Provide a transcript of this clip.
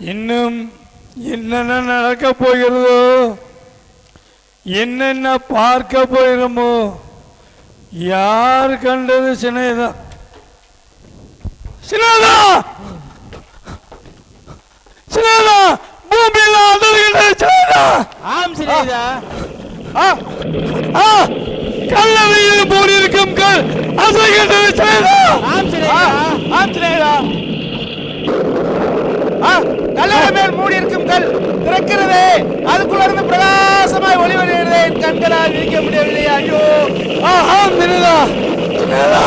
இன்னும் என்னென்ன நடக்க போகிறதோ என்னென்ன பார்க்க போகிறோமோ யார் கண்டது சினேதா சினேதா சினேதா பூமியில் அதிர்கின்றது சினேதா ஆம் ஆ, கல்லறையில் போடியிருக்கும் கல் அசைகின்றது சினேதா ஆம் சினேகா ஆம் சிநேகிதா கண்கள் திறக்கிறது. அதுக்குள்ள இருந்து பிரகாசமாய் ஒளி வருகிறது என் கண்களால் இருக்க முடியவில்லை ஐயோ. ஆ, மிருதா சினேதா